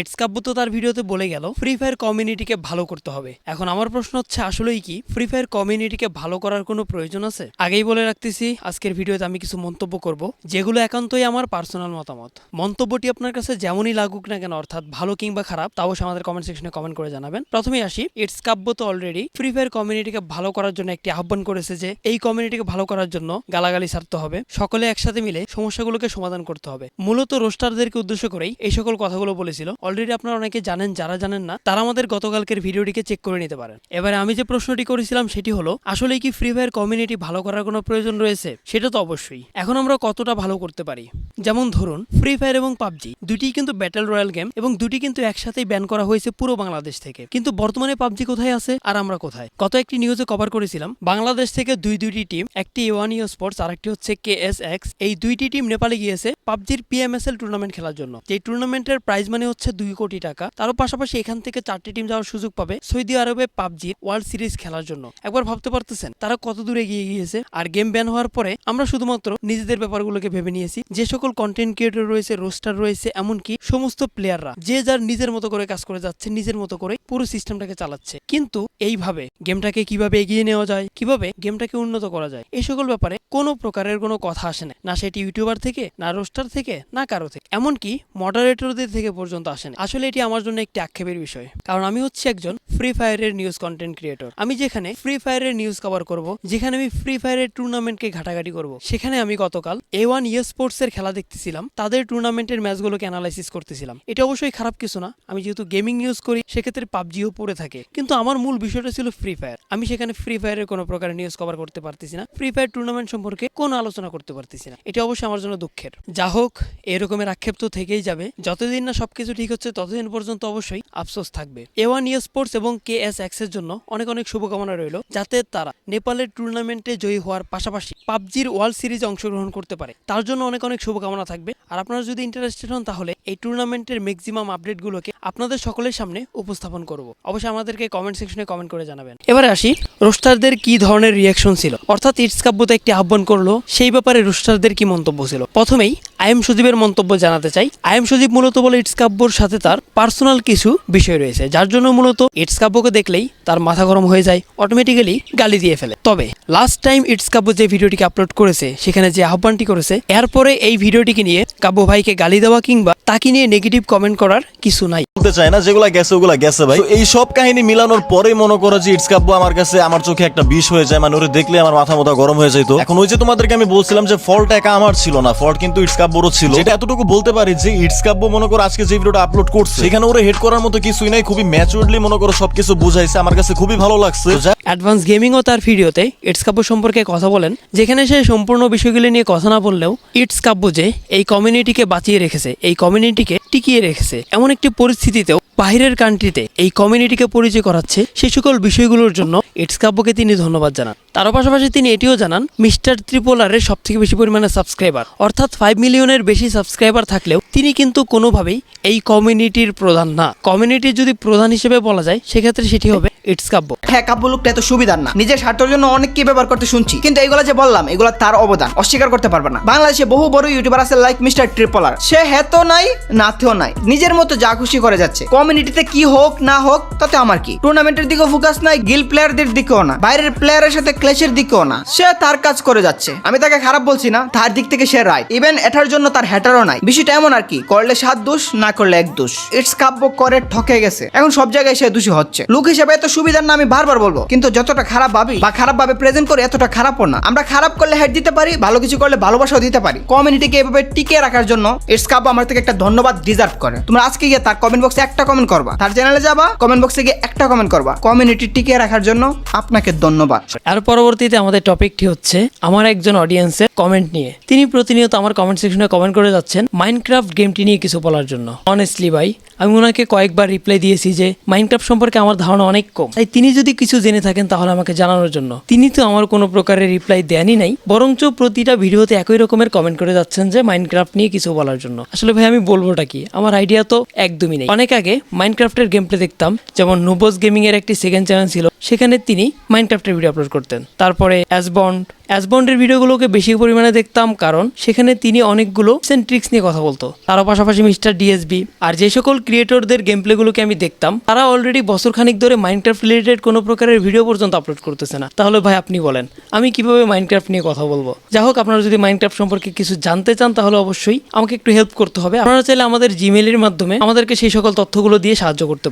এটস কাব্য তো তার ভিডিওতে বলে গেল ফ্রি ফায়ার কমিউনিটিকে ভালো করতে হবে। এখন আমার প্রশ্ন হচ্ছে, আসলেই কি? ফ্রি ফায়ার কমিউনিটিকে ভালো করার কোনো প্রয়োজন আছে? আগেই বলে রাখতেছি, আজকের ভিডিওতে আমি কিছু মন্তব্য করব, যেগুলো একান্তই আমার পার্সোনাল মতামত। মন্তব্যটি আপনার কাছে যেমনই লাগুক না কেন, অর্থাৎ ভালো কিংবা খারাপ, তা অবশ্যই আমাদের কমেন্ট সেকশনে কমেন্ট করে জানাবেন। প্রথমে আসি ইটস কাব্য তো অলরেডি ফ্রি ফায়ার কমিউনিটিকে ভালো করার জন্য একটি আহ্বান করেছে যে, এই কমিউনিটিকে ভালো করার জন্য গালাগালি ছাড়তে হবে। সকলে একসাথে মিলে সমস্যাগুলোকে সমাধান করতে হবে। মূলত রোস্টারদেরকে উদ্দেশ্য করেই এই সকল কথাগুলো বলেছিল। অলরেডি আপনারা অনেকে জানেন, যারা জানেন না, তারা আমাদের গতকালকের ভিডিওটিকে চেক করে নিতে পারেন। এবারে আমি যে প্রশ্নটি করেছিলাম, সেটি হলো আসলে কি ফ্রি ফায়ার কমিউনিটি ভালো করার কোনো প্রয়োজন রয়েছে? সেটা তো অবশ্যই। এখন আমরা কতটা ভালো করতে পারি? যেমন ধরুন ফ্রি ফায়ার এবং পাবজি, দুটি কিন্তু ব্যাটেল রয়্যাল গেম এবং দুটি কিন্তু একসাথেই ব্যান করা হয়েছে পুরো বাংলাদেশ থেকে। কিন্তু বর্তমানে পাবজি কোথায় আছে আর আমরা কোথায়? কত একটি নিউজে কভার করেছিলাম, বাংলাদেশ থেকে দুই দুইটি টিম একটি ওয়ান ইউ স্পোর্টস আর একটি হচ্ছে কে এস এক্স এই দুইটি টিম নেপালে গিয়েছে পাবজির পিএমএসএল টুর্নামেন্ট খেলার জন্য। যে টুর্নামেন্টের প্রাইজ মানে হচ্ছে দুই কোটি টাকা। তারও পাশাপাশি এখান থেকে চারটি টিম যাওয়ার সুযোগ পাবে সৌদি আরবে পাবজির ওয়ার্ল্ড সিরিজ খেলার জন্য। একবার ভাবতে পারতেছেন, তারা কত দূরে এগিয়ে গিয়েছে? আর গেম ব্যান হওয়ার পরে আমরা শুধুমাত্র নিজেদের ব্যাপারগুলোকে ভেবে নিয়েছি। যে সকল কন্টেন্ট ক্রিয়েটর রয়েছে রোস্টার রয়েছে, এমনকি সমস্ত প্লেয়াররা যে যার নিজের মতো করে কাজ করে যাচ্ছে, নিজের মতো করে পুরো সিস্টেমটাকে চালাচ্ছে। কিন্তু এইভাবে গেমটাকে কীভাবে এগিয়ে নেওয়া যায়, কীভাবে গেমটাকে উন্নত করা যায় এই সকল ব্যাপারে কোনো প্রকারের কোনো কথা আসে না। না সেটি ইউটিউবার থেকে, না রোস্টার থেকে, না কারও থেকে। এমনকি মডারেটরদের থেকে পর্যন্ত আসে না আসলে এটি আমার জন্য একটি আক্ষেপের বিষয়। কারণ আমি হচ্ছে একজন ফ্রি ফায়ারের নিউজ কন্টেন্ট ক্রিয়েটর আমি যেখানে ফ্রি ফায়ারের নিউজ কভার করব, যেখানে আমি ফ্রি ফায়ারের টুর্নামেন্টকে ঘাটাঘাটি করব, সেখানে আমি গতকাল এ ওয়ান ইয়ে স্পোর্টস এর খেলা দেখতেছিলাম, তাদের টুর্নামেন্টের ম্যাচগুলোকে অ্যানালাইসিস করতেছিলাম। এটা অবশ্যই খারাপ কিছু না। আমি যেহেতু গেমিং নিউজ করি, সেক্ষেত্রে পাবজিও পড়ে থাকে। কিন্তু আমার মূল বিষয়টা ছিল ফ্রি ফায়ার আমি সেখানে ফ্রি ফায়ারের কোনো প্রকার নিউজ কভার করতে পারতেছি না। ফ্রি ফায়ার টুর্নামেন্ট সম্পর্কে কোনো আলোচনা করতে পারতেছি না। এটা অবশ্যই আমার জন্য দুঃখের। যা হোক, এরকমের আক্ষেপ তো থেকেই যাবে। যতদিন না সবকিছু ঠিক হচ্ছে ততদিন পর্যন্ত অবশ্যই আফসোস থাকবে। এ ওয়ান স্পোর্টস এবং কে এস এক্সের জন্য অনেক অনেক শুভকামনা রইল, যাতে তারা নেপালের টুর্নামেন্টে জয়ী হওয়ার পাশাপাশি পাবজির ওয়ার্ল্ড সিরিজে অংশগ্রহণ করতে পারে। তার জন্য অনেক অনেক শুভকামনা থাকবে। আর আপনারা যদি ইন্টারেস্টেড হন, তাহলে এই টুর্নামেন্টের ম্যাক্সিমাম আপডেটগুলোকে আপনাদের সকলের সামনে উপস্থাপন করব। অবশ্যই আমাদেরকে কমেন্ট সেকশনে কমেন্ট করে জানাবেন। এবারে আসি, রোস্টারদের কি ধরনের রিয়াকশন ছিল? অর্থাৎ ইটস কাব্যতে একটি আহ্বান করল, সেই ব্যাপারে রোস্টারদের কি মন্তব্য ছিল? প্রথমেই আইএম সজীবের মন্তব্য জানাতে চাই। আইএম সজীব মূলত বলে ইটস কাব্যর সাথে তার পার্সোনাল কিছু বিষয় রয়েছে যার জন্য মূলত ইটস কাব্যকে দেখলেই তার মাথা গরম হয়ে যায় অটোমেটিক্যালি গালি দিয়ে ফেলে। তবে লাস্ট টাইম ইটস কাব্য যে ভিডিওটিকে আপলোড করেছে সেখানে যে আহ্বানটি করেছে এরপরে এই ভিডিওটিকে নিয়ে কাব্য ভাইকে গালি দেওয়া কিংবা তাকে নিয়ে নেগেটিভ কমেন্ট করার কিছু নাই। বলতে চাই না যেগুলা গেছে ওগুলা গেছে ভাই। এই সব কাহিনী মিলানোর পরে মনে করো যে ইটস কাব্য আমার কাছে আমার চোখে একটা বিষ হয়ে যায় মানে ওরে দেখলে আমার মাথা মোথা গরম হয়ে যেত এখন ওই যে তোমাদেরকে আমি বলছিলাম যে ফল্ট একা আমার ছিল না ফল্ট কিন্তু ইটস কাব্যরও ছিল। যেটা এতটুকু বলতে পারি যে ইটস কাব্য মনে করো আজকে যে ভিডিওটা আপলোড করছে। সেখানে ওরে হেড করার মতো কিছুই নাই খুবই ম্যাচুরলি মনে করো সবকিছু বুঝাইছে। আমার কাছে খুবই ভালো লাগছে। অ্যাডভান্স গেমিংও তার ভিডিওতে ইটস কাব্য সম্পর্কে কথা বলেন যেখানে সে সম্পূর্ণ বিষয়গুলি নিয়ে কথা না বললেও ইটস কাব্য যে এই কমিউনিটিকে বাঁচিয়ে রেখেছে এই কমিউনিটিকে টিকিয়ে রেখেছে। এমন একটি পরিস্থিতিতেও বাহিরের কান্ট্রিতে এই কমিউনিটিকে পরিচয় করাচ্ছে সে সকল বিষয়গুলোর জন্য ইটস কাব্যকে তিনি ধন্যবাদ জানান। তারও পাশাপাশি তিনি এটিও জানান মিস্টার ত্রিপোলারের সব থেকে বেশি পরিমাণে সাবস্ক্রাইবার অর্থাৎ ফাইভ মিলিয়নের বেশি সাবস্ক্রাইবার থাকলেও তিনি কিন্তু কোনোভাবেই এই কমিউনিটির প্রধান না। কমিউনিটির যদি প্রধান হিসেবে বলা যায়, সেক্ষেত্রে সেটি হবে ইটস কাব্য। হ্যাঁ কাব্য লোকটা এত সুবিধার না। নিজের স্বার্থের জন্য অনেককে ব্যবহার করতে শুনছি। কিন্তু এগুলো যে বললাম, এগুলো তার অবদান। অস্বীকার করতে পারবে না। বাংলাদেশে বহু বড় ইউটিউবার আছে লাইক মিস্টার ট্রিপলার সে হেতো নাই, নাথেও নাই। নিজের মতো যা খুশি করে যাচ্ছে। কমিউনিটিতে কি হোক, না হোক, তাতে আমার কি? টুর্নামেন্টের দিকেও ফোকাস নাই গিল প্লেয়ারদের দিকেও না। বাইরের প্লেয়ারের সাথে ক্লেশের দিকেও না। সে তার কাজ করে যাচ্ছে। আমি তাকে খারাপ বলছি না, তার দিক থেকে সে রায় ইভেন এটার জন্য তার হ্যাটারও নাই। বিষয়টা এমন আর কি, করলে সাত দোষ, না করলে এক দোষ। ইটস কাব্য করে ঠকে গেছে। এখন সব জায়গায় সে দোষী হচ্ছে। লোক হিসেবে এত সুবিধার না আমি বারবার বলব। কিন্তু যতটা খারাপ ভাবি বা খারাপ ভাবে প্রেজেন্ট করি, এতটা খারাপও না। আমরা খারাপ করলে হেড দিতে পারি, ভালো কিছু করলে ভালোবাসাও দিতে পারি। কমিউনিটিকে এভাবে টিকে রাখার জন্য ইটস কাব্য আমার থেকে একটা ধন্যবাদ ডিজার্ভ করে। তোমরা আজকে গিয়ে তার কমেন্ট বক্সে একটা কমেন্ট করবা। তার চ্যানেলে যাবা কমেন্ট বক্সে গিয়ে একটা কমেন্ট করবা। কমিউনিটি টিকে রাখার জন্য আপনাকে ধন্যবাদ। আর পরবর্তীতে আমাদের টপিকটি হচ্ছে আমার একজন অডিয়েন্সের কমেন্ট নিয়ে। তিনি প্রতিনিয়ত আমার কমেন্ট সেকশনে কমেন্ট করে যাচ্ছেন। মাইনক্রাফট গেমটি নিয়ে কিছু বলার জন্য। অনেস্টলি ভাই, আমি ওনাকে কয়েকবার রিপ্লাই দিয়েছি যে মাইনক্রাফট সম্পর্কে আমার ধারণা অনেক কম। তাই তিনি যদি কিছু জেনে থাকেন, তাহলে আমাকে জানানোর জন্য। তিনি তো আমার কোনো প্রকারের রিপ্লাই দেনই নাই, বরঞ্চ প্রতিটা ভিডিওতে একই রকমের কমেন্ট করে যাচ্ছেন যে মাইনক্রাফট নিয়ে কিছু বলার জন্য। আসলে ভাই, আমি বলবোটা কি? আমার আইডিয়া তো একদমই নেই। অনেক আগে মাইনক্রাফটের গেম প্লে দেখতাম, যেমন নোবোস গেমিং এর একটি সেকেন্ড চ্যানেল ছিল। সেখানে তিনি মাইনক্রাফটের ভিডিও আপলোড করতেন। তারপরে অ্যাসবন্ড অ্যাসবন্ডের ভিডিওগুলোকে বেশি পরিমাণে দেখতাম কারণ সেখানে তিনি অনেকগুলো ট্রিক্স নিয়ে কথা বলতো। তারও পাশাপাশি মিস্টার ডিএসবি আর যে সকল ক্রিয়েটরদের গেম প্লেগুলোকে আমি দেখতাম, তারা অলরেডি বছর খানিক ধরে মাইনক্রাফট রিলেটেড কোনো প্রকারের ভিডিও পর্যন্ত আপলোড করতেছে না। তাহলে ভাই আপনি বলেন, আমি কীভাবে মাইনক্রাফট নিয়ে কথা বলব? যাই হোক, আপনারা যদি মাইনক্রাফট সম্পর্কে কিছু জানতে চান, তাহলে অবশ্যই আমাকে একটু হেল্প করতে হবে। আপনারা চাইলে আমাদের জিমেইলের মাধ্যমে আমাদেরকে সেই সকল তথ্যগুলো দিয়ে সাহায্য করতে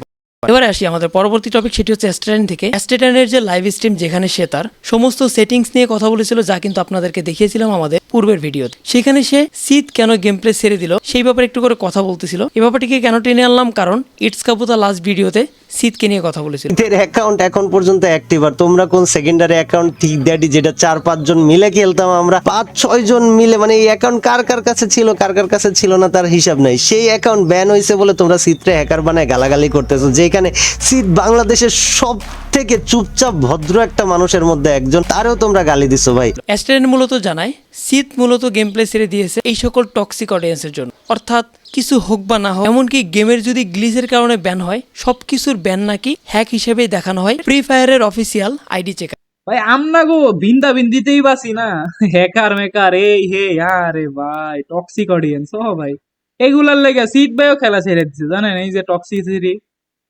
এবারে আসি আমাদের পরবর্তী টপিক সেটি হচ্ছে অ্যাস্টেটাইন থেকে। অ্যাস্টেটাইনের যে লাইভ স্ট্রিম যেখানে সে তার সমস্ত সেটিংস নিয়ে কথা বলেছিল, যা কিন্তু আপনাদেরকে দেখিয়েছিলাম আমাদের পূর্বের ভিডিওতে সেখানে সে শীত কেন গেম প্লে ছেড়ে দিল, সেই ব্যাপারে একটু করে কথা বলতেছিল। এ ব্যাপারটিকে কেন টেনে আনলাম? কারণ ইটস কাবুতা লাস্ট ভিডিওতে শীতকে নিয়ে কথা বলেছিল। এদের অ্যাকাউন্ট এখন পর্যন্ত অ্যাক্টিভ আর তোমরা কোন সেকেন্ডারি অ্যাকাউন্ট ঠিক দ্যাটি যেটা চার পাঁচ জন মিলে খেলতাম আমরা পাঁচ ছয় জন মিলে মানে এই অ্যাকাউন্ট কার কার কাছে ছিল কার কার কাছে ছিল না তার হিসাব নাই। সেই অ্যাকাউন্ট ব্যান হয়েছে বলে তোমরা সিটরে হ্যাকার বানায় গালাগালি করতেছো যেখানে সিট বাংলাদেশের সব থেকে চুপচাপ ভদ্র একটা মানুষের মধ্যে একজন তারেও তোমরা গালি দিছো ভাই। অ্যাস্টেটাইন মূলত জানায় শীত মূলত গেম প্লে ছেড়ে দিয়েছে এই সকল টক্সিক অডিয়েন্সের জন্য। অর্থাৎ কিছু হোক বা না হোক এমনকি গেমের যদি গ্লিচের কারণে ব্যান হয় সব কিছুর ব্যান নাকি হ্যাক হিসেবেই দেখানো হয় ফ্রি ফায়ারের অফিসিয়াল আইডি চেক ভাই আমনা গো বিন্দা বিন্দিতেই বাসি না। হ্যাকার, মেকার, এই, হে, আরে ভাই টক্সিক অডিয়েন্স ও ভাই। এগুলার লেগে সিট বাইও খেলা ছেড়ে দিচ্ছে জানেন? এই যে টক্সিসিটি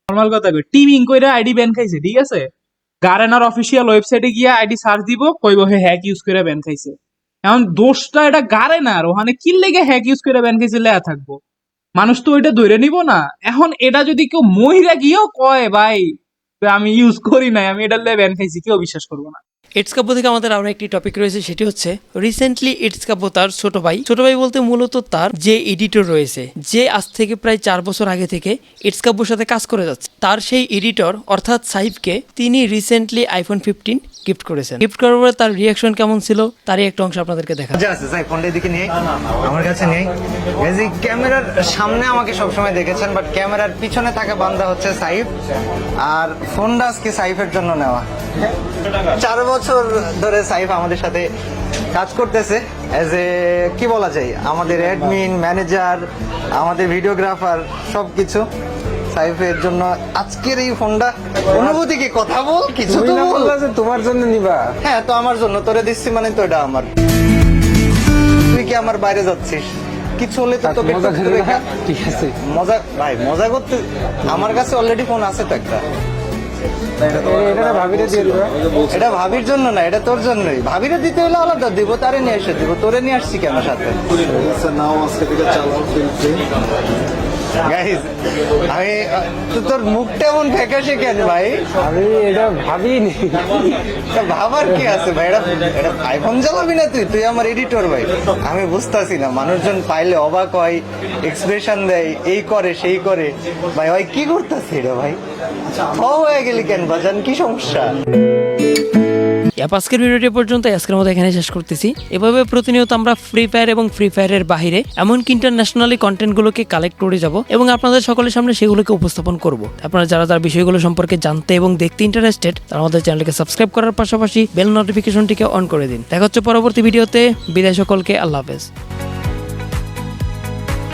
নর্মাল কথা কই টিমিং কইরা আইডি ব্যান খাইছে, ঠিক আছে? গারেনার অফিসিয়াল ওয়েবসাইটে গিয়ে আইডি সার্চ দিব, কইব হে হ্যাক ইউজ করে ব্যান খাইছে। এখন দোষটা এটা গারেনার ওখানে কি লেগে হ্যাক ইউজ করে ব্যান খাইছে, লেয়া থাকব। মানুষ তো ওইটা ধরে নিব না। এখন এটা যদি কেউ মহিলা গিয়েও কয়, ভাই, আমি ইউজ করি নাই, আমি এটা লে ব্যান খাইছি, কেউ বিশ্বাস করব না। ইটস কাব্য থেকে আমাদের আরও একটি টপিক রয়েছে সেটি হচ্ছে রিসেন্টলি ইটস কাব্য তার ছোট ভাই। ছোট ভাই বলতে মূলত তার যে এডিটর রয়েছে যে আজ থেকে প্রায় চার বছর আগে থেকে ইটস কাব্যর সাথে কাজ করে যাচ্ছে। তার সেই এডিটর অর্থাৎ সাইফকে তিনি রিসেন্টলি আইফোন ফিফটিন গিফট করেছেন। গিফট করার পরে তার রিয়াকশন কেমন ছিল? তারই একটা অংশ আপনাদেরকে দেখা আছে ফোনটা এদিকে নিয়ে আমার কাছে নেই। এই ক্যামেরার সামনে আমাকে সবসময় দেখেছেন বাট ক্যামেরার পিছনে থাকা বান্দা হচ্ছে সাইফ আর ফোনটা আজকে সাইফের জন্য নেওয়া। চার বছর ধরে সাইফ আমাদের সাথে কাজ করতেছে। অ্যাজ এ কি বলা যায়? আমাদের অ্যাডমিন ম্যানেজার আমাদের ভিডিওগ্রাফার সব কিছু সাইফের জন্য আজকের এই ফোনটা অনুভূতি কি? কথা বল কিছু তো বল। তোমার জন্য নিবা। হ্যাঁ তো আমার জন্য। তোরে দিচ্ছি মানে তো এটা আমার। তুই কি আমার বাইরে যাচ্ছিস? কিছু হলে তো তোকে ঠিক আছে। মজা ভাই মজা করতে আমার কাছে অলরেডি ফোন আছে তো একটা। এটা ভাবিরে দিয়ে দিবে। এটা ভাবির জন্য না এটা তোর জন্যই। ভাবিরে দিতে হলে আলাদা দিব তারে নিয়ে এসে দিব। তোরে নিয়ে আসছি কেন সাথে? গাইস আমি তোর মুখটা এমন ফ্যাকাশে কেন ভাই? আমি এটা ভাবিনি। তা ভাবার কি আছে ভাই? এটা এটা আইফোন চালাবি না তুই? তুই আমার এডিটর ভাই। আমি বুঝতাছি না মানুষজন পাইলে অবাক হয় এক্সপ্রেশন দেয় এই করে সেই করে। ভাই ভাই কি করতেছে এটা ভাই? হয়ে গেলি কেন বাজান কি সমস্যা? অ্যাপ আজকের ভিডিওটি পর্যন্ত আজকের মতো এখানে শেষ করতেছি। এভাবে প্রতিনিয়ত আমরা ফ্রি ফায়ার এবং ফ্রি ফায়ারের বাইরে এমনকি ইন্টারন্যাশনালি কন্টেন্টগুলোকে কালেক্ট করে যাব এবং আপনাদের সকলের সামনে সেগুলোকে উপস্থাপন করব। আপনারা যারা তার বিষয়গুলো সম্পর্কে জানতে এবং দেখতে ইন্টারেস্টেড তারা আমাদের চ্যানেলকে সাবস্ক্রাইব করার পাশাপাশি বেল নোটিফিকেশনটিকে অন করে দিন। দেখা হচ্ছে পরবর্তী ভিডিওতে। বিদায় সকলকে, আল্লাহ হাফেজ।